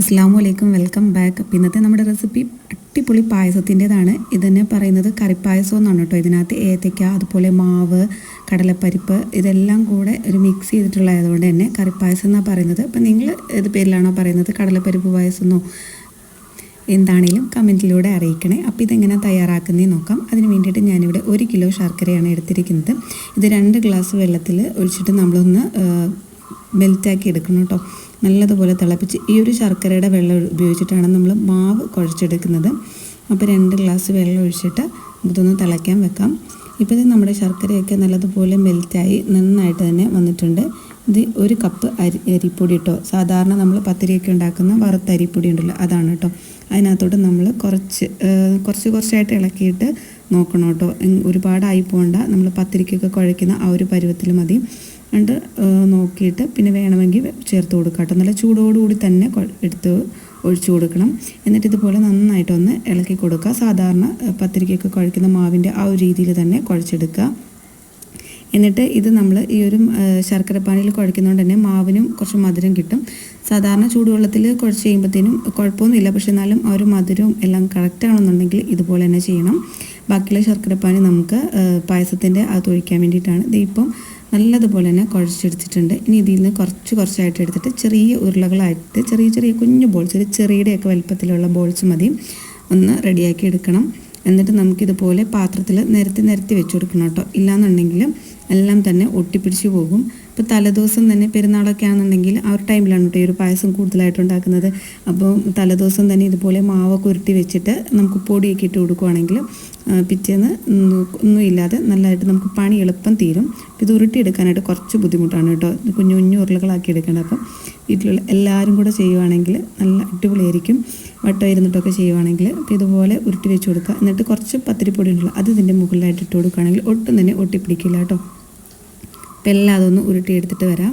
അസ്സാം വലൈക്കും welcome back. അപ്പം ഇന്നത്തെ നമ്മുടെ റെസിപ്പി അടിപൊളി പായസത്തിന്റെതാണ്. ഇതന്നെ പറയുന്നത് കറിപ്പായസം എന്നാണ് കേട്ടോ ഇതിനകത്ത് ഏത്തയ്ക്ക അതുപോലെ മാവ് കടലപ്പരിപ്പ് ഇതെല്ലാം കൂടെ ഒരു മിക്സ് ചെയ്തിട്ടുള്ളതുകൊണ്ട് തന്നെ കറിപ്പായസം എന്നാണ് പറയുന്നത്. അപ്പം നിങ്ങൾ ഏത് പേരിലാണോ പറയുന്നത്? കടലപ്പരിപ്പ് പായസം എന്നോ എന്താണേലും കമന്റിലൂടെ അറിയിക്കണേ. അപ്പോൾ ഇതെങ്ങനെ തയ്യാറാക്കുന്നേ നോക്കാം. അതിന് വേണ്ടിയിട്ട് ഞാനിവിടെ ഒരു കിലോ ശർക്കരയാണ് എടുത്തിരിക്കുന്നത്. ഇത് രണ്ട് ഗ്ലാസ് വെള്ളത്തിൽ ഒഴിച്ചിട്ട് നമ്മളൊന്ന് മെൽറ്റാക്കി എടുക്കണം കേട്ടോ നല്ലതുപോലെ തിളപ്പിച്ച് ഈ ഒരു ശർക്കരയുടെ വെള്ളം ഉപയോഗിച്ചിട്ടാണ് നമ്മൾ മാവ് കുഴച്ചെടുക്കുന്നത്. അപ്പോൾ രണ്ട് ഗ്ലാസ് വെള്ളം ഒഴിച്ചിട്ട് ഇതൊന്ന് തിളയ്ക്കാൻ വെക്കാം. ഇപ്പോൾ നമ്മുടെ ശർക്കരയൊക്കെ നല്ലതുപോലെ മെൽറ്റായി നന്നായിട്ട് തന്നെ വന്നിട്ടുണ്ട്. ഇത് ഒരു കപ്പ് അരി അരിപ്പൊടി കേട്ടോ സാധാരണ നമ്മൾ പത്തിരിയൊക്കെ ഉണ്ടാക്കുന്ന വറുത്ത അരിപ്പൊടി ഉണ്ടല്ലോ അതാണ് കേട്ടോ. അതിനകത്തോട്ട് നമ്മൾ കുറച്ച് കുറച്ച് കുറച്ചായിട്ട് ഇളക്കിയിട്ട് നോക്കണം കേട്ടോ. ഒരുപാടായി പോകണ്ട നമ്മൾ പത്തിരിക്കൊക്കെ കുഴയ്ക്കുന്ന ആ ഒരു പരുവത്തിൽ മതി. എന്നിട്ട് നോക്കിയിട്ട് പിന്നെ വേണമെങ്കിൽ ചേർത്ത് കൊടുക്കാം കേട്ടോ. നല്ല ചൂടോടുകൂടി തന്നെ എടുത്ത് ഒഴിച്ചു കൊടുക്കണം. എന്നിട്ട് ഇതുപോലെ നന്നായിട്ടൊന്ന് ഇളക്കി കൊടുക്കുക. സാധാരണ പത്തിരിക്കൊക്കെ കുഴക്കുന്ന മാവിന്റെ ആ ഒരു രീതിയിൽ തന്നെ കുഴച്ചെടുക്കുക. എന്നിട്ട് ഇത് നമ്മൾ ഈ ഒരു ശർക്കരപ്പാനിയിൽ കുഴക്കുന്നതുകൊണ്ട് തന്നെ മാവിനും കുറച്ച് മധുരം കിട്ടും. സാധാരണ ചൂടുവെള്ളത്തിൽ കുഴച്ച് ചെയ്യുമ്പോഴത്തേനും കുഴപ്പമൊന്നുമില്ല. പക്ഷെ എന്നാലും ആ ഒരു മധുരവും എല്ലാം കറക്റ്റ് ആണെന്നുണ്ടെങ്കിൽ ഇതുപോലെ തന്നെ ചെയ്യണം. ബാക്കിയുള്ള ശർക്കരപ്പാനി നമുക്ക് പായസത്തിന്റെ അത് ഒഴിക്കാൻ വേണ്ടിയിട്ടാണ്. ഇതിപ്പം നല്ലതുപോലെ തന്നെ കുഴച്ചെടുത്തിട്ടുണ്ട്. ഇനി ഇതിൽ നിന്ന് കുറച്ച് കുറച്ചായിട്ട് എടുത്തിട്ട് ചെറിയ ഉരുളകളായിട്ട് ചെറിയ ചെറിയ കുഞ്ഞു ബോൾസ് ഒരു ചെറിയുടെയൊക്കെ വലിപ്പത്തിലുള്ള ബോൾസ് മതി. ഒന്ന് റെഡിയാക്കി എടുക്കണം. എന്നിട്ട് നമുക്കിതുപോലെ പാത്രത്തിൽ നിരത്തി നിരത്തി വെച്ച് കൊടുക്കണം കേട്ടോ. ഇല്ലാന്നുണ്ടെങ്കിൽ എല്ലാം തന്നെ ഒട്ടിപ്പിടിച്ച് പോകും. ഇപ്പോൾ തലേദിവസം തന്നെ പെരുന്നാളൊക്കെ ആണെന്നുണ്ടെങ്കിൽ ആ ഒരു ടൈമിലാണ് കേട്ടോ ഈ ഒരു പായസം കൂടുതലായിട്ട് ഉണ്ടാക്കുന്നത്. അപ്പോൾ തലേദിവസം തന്നെ ഇതുപോലെ മാവൊക്കെ ഉരുട്ടി വെച്ചിട്ട് നമുക്ക് പൊടിയൊക്കെ ഇട്ട് കൊടുക്കുവാണെങ്കിൽ പിറ്റേന്ന് ഒന്നുമില്ലാതെ നല്ലതായിട്ട് നമുക്ക് പണി എളുപ്പം തീരും. ഇത് ഉരുട്ടിയെടുക്കാനായിട്ട് കുറച്ച് ബുദ്ധിമുട്ടാണ് കേട്ടോ. കുഞ്ഞു കുഞ്ഞു ഉരുളകളാക്കി എടുക്കേണ്ടത് അപ്പം വീട്ടിലുള്ള എല്ലാവരും കൂടെ ചെയ്യുവാണെങ്കിൽ നല്ല അടിപൊളിയായിരിക്കും. വട്ടം ഇരുന്നിട്ടൊക്കെ ചെയ്യുവാണെങ്കിൽ അപ്പോൾ ഇതുപോലെ ഉരുട്ടി വെച്ച് കൊടുക്കുക. എന്നിട്ട് കുറച്ച് പത്തിരിപ്പൊടി ഉണ്ടല്ലോ അത് ഇതിന്റെ മുകളിലായിട്ട് ഇട്ട് കൊടുക്കുകയാണെങ്കിൽ ഒട്ടും തന്നെ ഒട്ടിപ്പിടിക്കില്ല കേട്ടോ. അപ്പം എല്ലാം അതൊന്ന് ഉരുട്ടിയെടുത്തിട്ട് വരാം.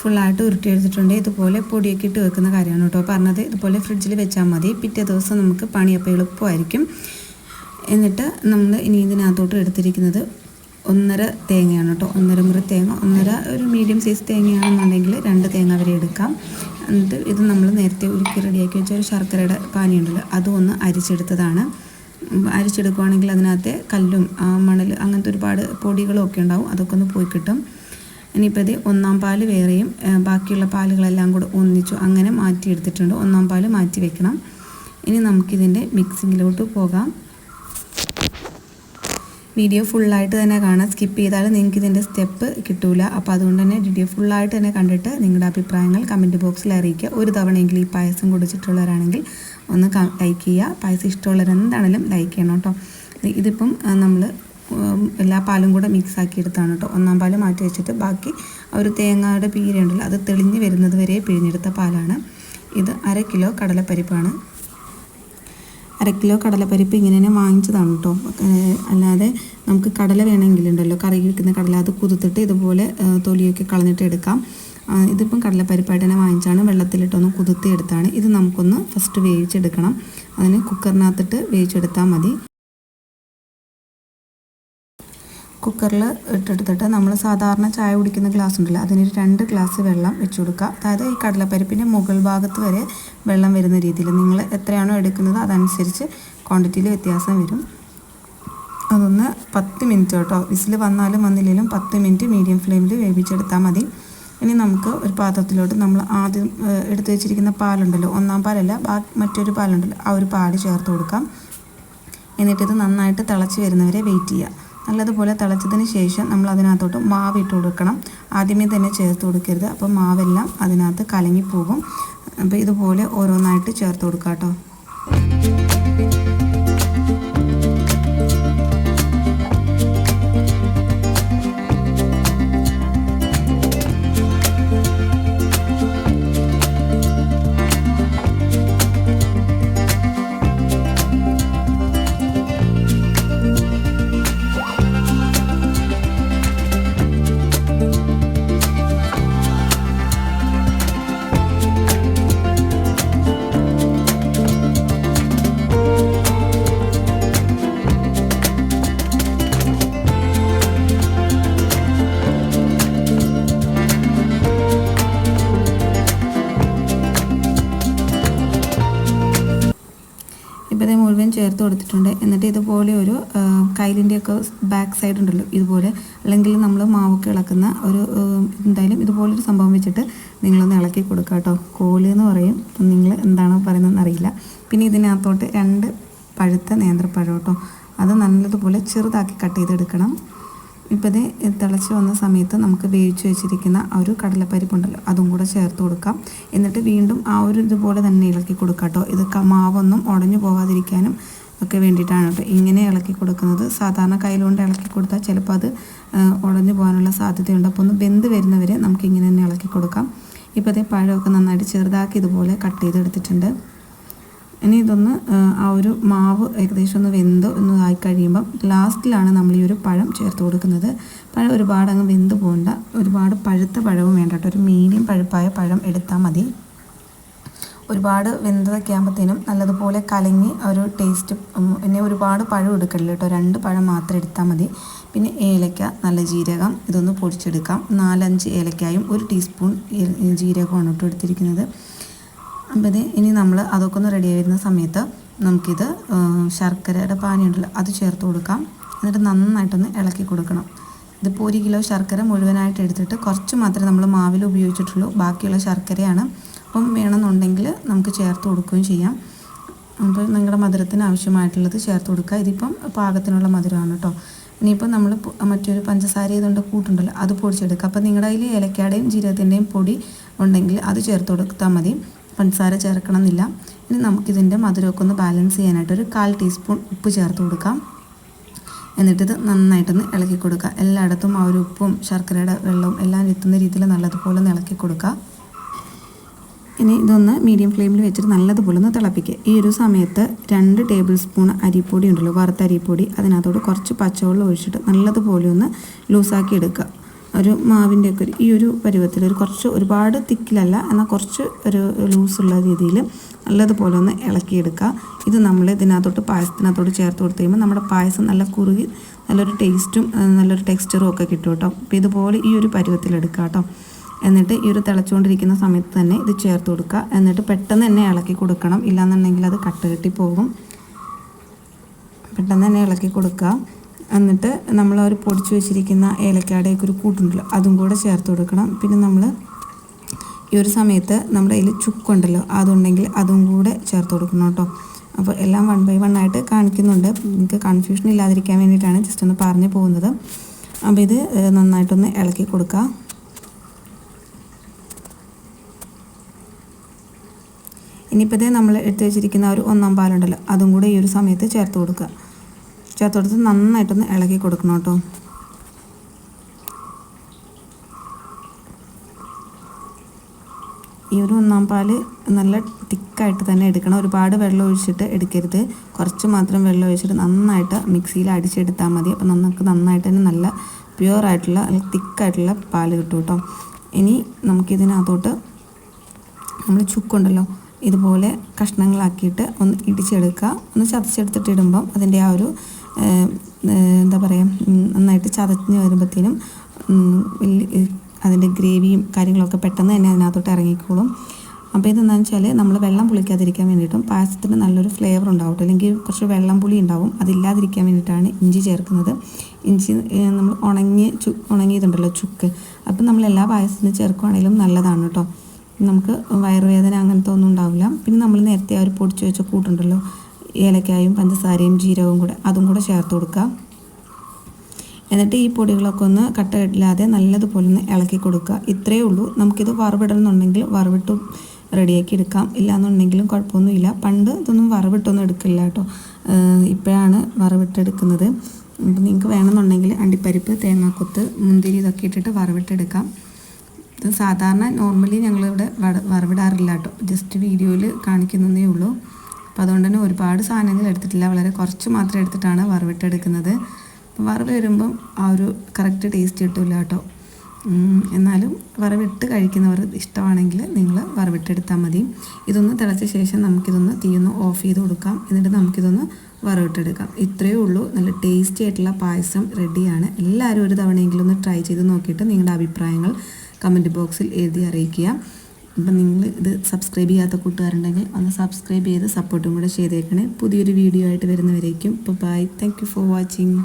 ഫുള്ളായിട്ട് ഉരുട്ടിയെടുത്തിട്ടുണ്ട്. ഇതുപോലെ പൊടിയൊക്കെ ഇട്ട് വെക്കുന്ന കാര്യമാണ് കേട്ടോ. പറഞ്ഞത് ഇതുപോലെ ഫ്രിഡ്ജിൽ വെച്ചാൽ മതി. പിറ്റേ ദിവസം നമുക്ക് പണിയപ്പോൾ എളുപ്പമായിരിക്കും. എന്നിട്ട് നമ്മൾ ഇനി ഇതിനകത്തോട്ട് എടുത്തിരിക്കുന്നത് ഒന്നര തേങ്ങയാണ് കേട്ടോ. ഒന്നര മുറി തേങ്ങ. ഒന്നര ഒരു മീഡിയം സൈസ് തേങ്ങയാണെന്നുണ്ടെങ്കിൽ രണ്ട് തേങ്ങ വരെ എടുക്കാം. എന്നിട്ട് ഇത് നമ്മൾ നേരത്തെ ഉരുക്കി റെഡിയാക്കി വെച്ച ഒരു ശർക്കരയുടെ പാനിയുണ്ടല്ലോ അതും ഒന്ന് അരിച്ചെടുത്തതാണ്. അരിച്ചെടുക്കുവാണെങ്കിൽ അതിനകത്തെ കല്ലും മണൽ അങ്ങനത്തെ ഒരുപാട് പൊടികളും ഒക്കെ ഉണ്ടാവും അതൊക്കെ ഒന്ന് പോയി കിട്ടും. ഇനിയിപ്പോൾ ഇത് ഒന്നാം പാൽ വേറെയും ബാക്കിയുള്ള പാലുകളെല്ലാം കൂടെ ഒന്നിച്ചു അങ്ങനെ മാറ്റിയെടുത്തിട്ടുണ്ട്. ഒന്നാം പാൽ മാറ്റി വെക്കണം. ഇനി നമുക്കിതിന്റെ മിക്സിങ്ങിലോട്ട് പോകാം. വീഡിയോ ഫുള്ളായിട്ട് തന്നെ കാണാം. സ്കിപ്പ് ചെയ്താൽ നിങ്ങൾക്ക് ഇതിന്റെ സ്റ്റെപ്പ് കിട്ടൂല. അപ്പോൾ അതുകൊണ്ട് തന്നെ വീഡിയോ ഫുള്ളായിട്ട് തന്നെ കണ്ടിട്ട് നിങ്ങളുടെ അഭിപ്രായങ്ങൾ കമന്റ് ബോക്സിൽ അറിയിക്കുക. ഒരു തവണയെങ്കിലും ഈ പായസം കുടിച്ചിട്ടുള്ളവരാണെങ്കിൽ ഒന്ന് ലൈക്ക് ചെയ്യുക. പായസം ഇഷ്ടമുള്ളവർ എന്താണെങ്കിലും ലൈക്ക് ചെയ്യണം കേട്ടോ. ഇതിപ്പം നമ്മൾ എല്ലാ പാലും കൂടെ മിക്സ് ആക്കി എടുത്താണ് കേട്ടോ. ഒന്നാം പാൽ മാറ്റി വെച്ചിട്ട് ബാക്കി ഒരു തേങ്ങയുടെ പീരുണ്ടല്ലോ അത് തെളിഞ്ഞ് വരുന്നത് വരെ പിഴിഞ്ഞെടുത്ത പാലാണ്. ഇത് അര കിലോ കടലപ്പരിപ്പാണ്. അര കിലോ കടലപ്പരിപ്പ് ഇങ്ങനെ തന്നെ വാങ്ങിച്ചതാണ് കേട്ടോ. അല്ലാതെ നമുക്ക് കടല വേണമെങ്കിലുണ്ടല്ലോ. കറി വയ്ക്കുന്ന കടല അത് കുതിർത്തിട്ട് ഇതുപോലെ തൊലിയൊക്കെ കളഞ്ഞിട്ട് എടുക്കാം. ഇതിപ്പം കടലപ്പരിപ്പായിട്ട് തന്നെ വാങ്ങിച്ചാണ് വെള്ളത്തിലിട്ടൊന്ന് കുതിർത്തി എടുത്താണ്. ഇത് നമുക്കൊന്ന് ഫസ്റ്റ് വേവിച്ചെടുക്കണം. അതിന് കുക്കറിനകത്തിട്ട് വേവിച്ചെടുത്താൽ മതി. കുക്കറിൽ ഇട്ടെടുത്തിട്ട് നമ്മൾ സാധാരണ ചായ കുടിക്കുന്ന ഗ്ലാസ് ഉണ്ടല്ലോ അതിനൊരു രണ്ട് ഗ്ലാസ് വെള്ളം വെച്ച് കൊടുക്കുക. അതായത് ഈ കടലപ്പരിപ്പിന്റെ മുകൾ ഭാഗത്ത് വരെ വെള്ളം വരുന്ന രീതിയിൽ നിങ്ങൾ എത്രയാണോ എടുക്കുന്നത് അതനുസരിച്ച് ക്വാണ്ടിറ്റിയിൽ വ്യത്യാസം വരും. അതൊന്ന് പത്ത് മിനിറ്റ് കേട്ടോ. വിസിൽ വന്നാലും വന്നില്ലെങ്കിലും പത്ത് മിനിറ്റ് മീഡിയം ഫ്ലെയിമിൽ വേവിച്ചെടുത്താൽ മതി. ഇനി നമുക്ക് ഒരു പാത്രത്തിലോട്ട് നമ്മൾ ആദ്യം എടുത്തു വെച്ചിരിക്കുന്ന പാലുണ്ടല്ലോ ഒന്നാം പാലല്ല ബാക്കി മറ്റൊരു പാലുണ്ടല്ലോ ആ ഒരു പാൽ ചേർത്ത് കൊടുക്കാം. എന്നിട്ടിത് നന്നായിട്ട് തിളച്ച് വരുന്നവരെ വെയിറ്റ് ചെയ്യുക. നല്ലതുപോലെ തിളച്ചതിന് ശേഷം നമ്മൾ അതിനകത്തോട്ട് മാവ് ഇട്ട് കൊടുക്കണം. ആദ്യമേ തന്നെ ചേർത്ത് കൊടുക്കരുത്. അപ്പോൾ മാവെല്ലാം അതിനകത്ത് കലങ്ങിപ്പോകും. അപ്പോൾ ഇതുപോലെ ഓരോന്നായിട്ട് ചേർത്ത് കൊടുക്കാം കേട്ടോ ചേർത്ത് കൊടുത്തിട്ടുണ്ട്. എന്നിട്ട് ഇതുപോലെ ഒരു കയ്യിലിന്റെയൊക്കെ ബാക്ക് സൈഡ് ഉണ്ടല്ലോ ഇതുപോലെ. അല്ലെങ്കിൽ നമ്മൾ മാവൊക്കെ ഇളക്കുന്ന ഒരു എന്തായാലും ഇതുപോലൊരു സംഭവം വെച്ചിട്ട് നിങ്ങളൊന്ന് ഇളക്കി കൊടുക്കുക കേട്ടോ. കോൽ എന്ന് പറയും. അപ്പം നിങ്ങൾ എന്താണോ പറയുന്നതെന്ന് അറിയില്ല. പിന്നെ ഇതിനകത്തോട്ട് രണ്ട് പഴുത്ത നേന്ത്രപ്പഴം കേട്ടോ. അത് നല്ലതുപോലെ ചെറുതാക്കി കട്ട് ചെയ്തെടുക്കണം. ഇപ്പോൾ ഇത് തിളച്ച് വന്ന സമയത്ത് നമുക്ക് വേവിച്ച് വെച്ചിരിക്കുന്ന ആ ഒരു കടലപ്പരിപ്പുണ്ടല്ലോ അതും കൂടെ ചേർത്ത് കൊടുക്കാം. എന്നിട്ട് വീണ്ടും ആ ഒരു ഇതുപോലെ തന്നെ ഇളക്കി കൊടുക്കാം കേട്ടോ. ഇത് മാവൊന്നും ഉടഞ്ഞു പോകാതിരിക്കാനും ഒക്കെ വേണ്ടിയിട്ടാണ് കേട്ടോ. ഇങ്ങനെ ഇളക്കി കൊടുക്കുന്നത്. സാധാരണ കയ്യിലുകൊണ്ട് ഇളക്കി കൊടുത്താൽ ചിലപ്പോൾ അത് ഉടഞ്ഞു പോകാനുള്ള സാധ്യതയുണ്ട്. അപ്പോൾ ഒന്ന് വെന്ത് വരുന്നവരെ നമുക്ക് ഇങ്ങനെ തന്നെ ഇളക്കി കൊടുക്കാം. ഇപ്പോൾ അതേ പഴമൊക്കെ നന്നായിട്ട് ചെറുതാക്കി ഇതുപോലെ കട്ട് ചെയ്തെടുത്തിട്ടുണ്ട്. ഇനി ഇതൊന്ന് ആ ഒരു മാവ് ഏകദേശം ഒന്ന് വെന്ത് ഒന്ന് ആയി കഴിയുമ്പം ലാസ്റ്റിലാണ് നമ്മൾ ഈ ഒരു പഴം ചേർത്ത് കൊടുക്കുന്നത്. പഴം ഒരുപാട് അങ്ങ് വെന്ത് പോകണ്ട ഒരുപാട് പഴുത്ത പഴവും വേണ്ട കേട്ടോ. ഒരു മീഡിയം പഴുപ്പായ പഴം എടുത്താൽ മതി. ഒരുപാട് വെന്തതൊക്കെ ആകുമ്പോഴത്തേനും നല്ലതുപോലെ കലങ്ങി ഒരു ടേസ്റ്റ് പിന്നെ ഒരുപാട് പഴം എടുക്കരുത് കേട്ടോ. രണ്ട് പഴം മാത്രം എടുത്താൽ മതി. പിന്നെ ഏലക്ക നല്ല ജീരകം ഇതൊന്ന് പൊടിച്ചെടുക്കാം. നാലഞ്ച് ഏലക്കായും ഒരു ടീസ്പൂൺ ജീരകമാണ് കേട്ടോ എടുത്തിരിക്കുന്നത്. അപ്പോൾ ഇനി നമ്മൾ അതൊക്കെ ഒന്ന് റെഡി വരുന്ന സമയത്ത് നമുക്കിത് ശർക്കരയുടെ പാനി ഉണ്ടല്ലോ അത് ചേർത്ത് കൊടുക്കാം. എന്നിട്ട് നന്നായിട്ടൊന്ന് ഇളക്കി കൊടുക്കണം. ഇതിപ്പോൾ ഒരു കിലോ ശർക്കര മുഴുവനായിട്ട് എടുത്തിട്ട് കുറച്ച് മാത്രമേ നമ്മൾ മാവിൽ ഉപയോഗിച്ചിട്ടുള്ളൂ. ബാക്കിയുള്ള ശർക്കരയാണ്. അപ്പം വേണമെന്നുണ്ടെങ്കിൽ നമുക്ക് ചേർത്ത് കൊടുക്കുകയും ചെയ്യാം. അപ്പോൾ നിങ്ങളുടെ മധുരത്തിന് ആവശ്യമായിട്ടുള്ളത് ചേർത്ത് കൊടുക്കുക. ഇതിപ്പം പാകത്തിനുള്ള മധുരമാണ് കേട്ടോ. ഇനിയിപ്പോൾ നമ്മൾ മറ്റൊരു പഞ്ചസാര ഇതുകൊണ്ട് കൂട്ടുണ്ടല്ലോ അത് പൊടിച്ചെടുക്കുക. അപ്പോൾ നിങ്ങളുടെ കയ്യിൽ ഏലക്കാടേയും ജീരകത്തിന്റെയും പൊടി ഉണ്ടെങ്കിൽ അത് ചേർത്ത് കൊടുത്താൽ മതി. പഞ്ചസാര ചേർക്കണം എന്നില്ല ഇനി നമുക്കിതിന്റെ മധുരമൊക്കെ ഒന്ന് ബാലൻസ് ചെയ്യാനായിട്ട് ഒരു കാൽ ടീസ്പൂൺ ഉപ്പ് ചേർത്ത് കൊടുക്കാം. എന്നിട്ടിത് നന്നായിട്ടൊന്ന് ഇളക്കി കൊടുക്കുക. എല്ലായിടത്തും ആ ഒരു ഉപ്പും ശർക്കരയുടെ വെള്ളവും എല്ലാം എത്തുന്ന രീതിയിൽ നല്ലതുപോലെ ഒന്ന് ഇളക്കി കൊടുക്കുക. ഇനി ഇതൊന്ന് മീഡിയം ഫ്ലെയിമിൽ വെച്ചിട്ട് നല്ലതുപോലെ ഒന്ന് തിളപ്പിക്കുക. ഈ ഒരു സമയത്ത് രണ്ട് ടേബിൾ സ്പൂൺ അരിപ്പൊടി ഉണ്ടല്ലോ വറുത്ത അരിപ്പൊടി അതിനകത്തോട് കുറച്ച് പച്ചവെള്ളം ഒഴിച്ചിട്ട് നല്ലതുപോലെ ഒന്ന് ലൂസാക്കി എടുക്കുക. ഒരു മാവിന്റെ ഒക്കെ ഒരു ഈ ഒരു പരുവത്തിൽ ഒരു കുറച്ച് ഒരുപാട് തിക്കിലല്ല എന്നാൽ കുറച്ച് ഒരു ലൂസുള്ള രീതിയിൽ നല്ലതുപോലെ ഒന്ന് ഇളക്കിയെടുക്കുക. ഇത് നമ്മൾ ഇതിനകത്തോട്ട് പായസത്തിനകത്തോട്ട് ചേർത്ത് കൊടുത്ത് കഴിയുമ്പോൾ നമ്മുടെ പായസം നല്ല കുറുകി നല്ലൊരു ടേസ്റ്റും നല്ലൊരു ടെക്സ്ചറും ഒക്കെ കിട്ടും കേട്ടോ. അപ്പോൾ ഇതുപോലെ ഈ ഒരു പരുവത്തിലെടുക്കുക കേട്ടോ. എന്നിട്ട് ഈ ഒരു തിളച്ചുകൊണ്ടിരിക്കുന്ന സമയത്ത് തന്നെ ഇത് ചേർത്ത് കൊടുക്കുക. എന്നിട്ട് പെട്ടെന്ന് തന്നെ ഇളക്കി കൊടുക്കണം. ഇല്ലാന്നുണ്ടെങ്കിൽ അത് കട്ട് കെട്ടി പോകും. പെട്ടെന്ന് തന്നെ ഇളക്കി കൊടുക്കുക. എന്നിട്ട് നമ്മൾ ഒരു പൊടിച്ചു വെച്ചിരിക്കുന്ന ഏലക്കാടേക്ക് ഒരു കൂട്ടുണ്ടല്ലോ അതും കൂടെ ചേർത്ത് കൊടുക്കണം. പിന്നെ നമ്മൾ ഈ ഒരു സമയത്ത് നമ്മുടെ കയ്യിൽ ചുക്കുണ്ടല്ലോ അതുണ്ടെങ്കിൽ അതും കൂടെ ചേർത്ത് കൊടുക്കണം കേട്ടോ. അപ്പോൾ എല്ലാം വൺ ബൈ വൺ ആയിട്ട് കാണിക്കുന്നുണ്ട്. നിങ്ങൾക്ക് കൺഫ്യൂഷൻ ഇല്ലാതിരിക്കാൻ വേണ്ടിയിട്ടാണ് ജസ്റ്റ് ഒന്ന് പറഞ്ഞു പോകുന്നത്. അപ്പോൾ ഇത് നന്നായിട്ടൊന്ന് ഇളക്കി കൊടുക്കുക ഇനിയിപ്പോൾ നമ്മൾ എടുത്തു വെച്ചിരിക്കുന്ന ഒരു ഒന്നാം പാലുണ്ടല്ലോ അതും കൂടെ ഈ ഒരു സമയത്ത് ചേർത്ത് കൊടുക്കുക. ചേർത്ത് കൊടുത്ത് നന്നായിട്ടൊന്ന് ഇളക്കി കൊടുക്കണം കേട്ടോ. ഈ ഒരു ഒന്നാം പാൽ നല്ല തിക്കായിട്ട് തന്നെ എടുക്കണം. ഒരുപാട് വെള്ളം ഒഴിച്ചിട്ട് എടുക്കരുത്. കുറച്ച് മാത്രം വെള്ളം ഒഴിച്ചിട്ട് നന്നായിട്ട് മിക്സിയിൽ അടിച്ചെടുത്താൽ മതി. അപ്പോൾ നമുക്ക് നന്നായിട്ട് തന്നെ നല്ല പ്യുവർ ആയിട്ടുള്ള തിക്കായിട്ടുള്ള പാൽ കിട്ടും കേട്ടോ. ഇനി നമുക്കിതിനകത്തോട്ട് നമ്മൾ ചുക്കുണ്ടല്ലോ ഇതുപോലെ കഷ്ണങ്ങളാക്കിയിട്ട് ഒന്ന് ഇടിച്ചെടുക്കുക. ഒന്ന് ചതച്ചെടുത്തിട്ട് ഇടുമ്പം അതിന്റെ ആ ഒരു എന്താ പറയുക നന്നായിട്ട് ചതഞ്ഞ് വരുമ്പോഴത്തേനും അതിന്റെ ഗ്രേവിയും കാര്യങ്ങളൊക്കെ പെട്ടെന്ന് തന്നെ അതിനകത്തോട്ട് ഇറങ്ങിക്കോളും. അപ്പോൾ ഇതെന്താണെന്ന് വെച്ചാൽ നമ്മൾ വെള്ളം പുളിക്കാതിരിക്കാൻ വേണ്ടിയിട്ടും പായസത്തിന് നല്ലൊരു ഫ്ലേവർ ഉണ്ടാവും അല്ലെങ്കിൽ കുറച്ച് വെള്ളം പുളി ഉണ്ടാവും അതില്ലാതിരിക്കാൻ വേണ്ടിയിട്ടാണ് ഇഞ്ചി ചേർക്കുന്നത്. ഇഞ്ചി നമ്മൾ ഉണങ്ങി ചു ഉണങ്ങിയതുണ്ടല്ലോ ചുക്ക് അപ്പം നമ്മൾ എല്ലാ പായസത്തിനും ചേർക്കുകയാണെങ്കിലും നല്ലതാണ് കേട്ടോ നമുക്ക് വയറുവേദന അങ്ങനത്തെ ഒന്നും ഉണ്ടാവില്ല. പിന്നെ നമ്മൾ നേരത്തെ ആ ഒരു പൊടിച്ച് വെച്ച കൂട്ടുണ്ടല്ലോ ഏലക്കായും പഞ്ചസാരയും ജീരകവും കൂടെ അതും കൂടെ ചേർത്ത് കൊടുക്കുക എന്നിട്ട് ഈ പൊടികളൊക്കെ ഒന്ന് കട്ടയില്ലാതെ നല്ലതുപോലെ ഒന്ന് ഇളക്കി കൊടുക്കുക. ഇത്രയേ ഉള്ളൂ. നമുക്കിത് വറവിടണമെന്നുണ്ടെങ്കിൽ വറവിട്ട് റെഡിയാക്കി എടുക്കാം. ഇല്ലാന്നുണ്ടെങ്കിലും കുഴപ്പമൊന്നുമില്ല. പണ്ട് ഇതൊന്നും വറവിട്ടൊന്നും എടുക്കില്ല കേട്ടോ. ഇപ്പോഴാണ് വറവിട്ടെടുക്കുന്നത്. അപ്പം നിങ്ങൾക്ക് വേണമെന്നുണ്ടെങ്കിൽ അണ്ടിപ്പരിപ്പ് തേങ്ങാക്കൊത്ത് മുന്തിരി ഇതൊക്കെ ഇട്ടിട്ട് വറവിട്ടെടുക്കാം. ഇത് സാധാരണ നോർമലി ഞങ്ങളിവിടെ വറവിടാറില്ല കേട്ടോ. ജസ്റ്റ് വീഡിയോയിൽ കാണിക്കുന്നതേ ഉള്ളൂ. അപ്പോൾ അതുകൊണ്ട് തന്നെ ഒരുപാട് സാധനങ്ങൾ എടുത്തിട്ടില്ല. വളരെ കുറച്ച് മാത്രം എടുത്തിട്ടാണ് വറവിട്ടെടുക്കുന്നത്. അപ്പോൾ വറവ് വരുമ്പം ആ ഒരു കറക്റ്റ് ടേസ്റ്റ് കിട്ടില്ല കേട്ടോ. എന്നാലും വറവിട്ട് കഴിക്കുന്നവർ ഇഷ്ടമാണെങ്കിൽ നിങ്ങൾ വറവിട്ടെടുത്താൽ മതി. ഇതൊന്ന് തിളച്ച ശേഷം നമുക്കിതൊന്ന് തീയൊന്ന് ഓഫ് ചെയ്ത് കൊടുക്കാം. എന്നിട്ട് നമുക്കിതൊന്ന് വറവിട്ടെടുക്കാം. ഇത്രയേ ഉള്ളൂ. നല്ല ടേസ്റ്റി ആയിട്ടുള്ള പായസം റെഡിയാണ് എല്ലാവരും ഒരു തവണയെങ്കിലും ഒന്ന് ട്രൈ ചെയ്ത് നോക്കിയിട്ട് നിങ്ങളുടെ അഭിപ്രായങ്ങൾ കമന്റ് ബോക്സിൽ എഴുതി അറിയിക്കുക. അപ്പം നിങ്ങൾ ഇത് സബ്സ്ക്രൈബ് ചെയ്യാത്ത കൂട്ടുകാരുണ്ടെങ്കിൽ ഒന്ന് സബ്സ്ക്രൈബ് ചെയ്ത് സപ്പോർട്ടും കൂടെ ചെയ്തേക്കണേ. പുതിയൊരു വീഡിയോ ആയിട്ട് വരുന്നവരേക്കും. ഇപ്പോൾ ബൈ താങ്ക് ഫോർ വാച്ചിങ്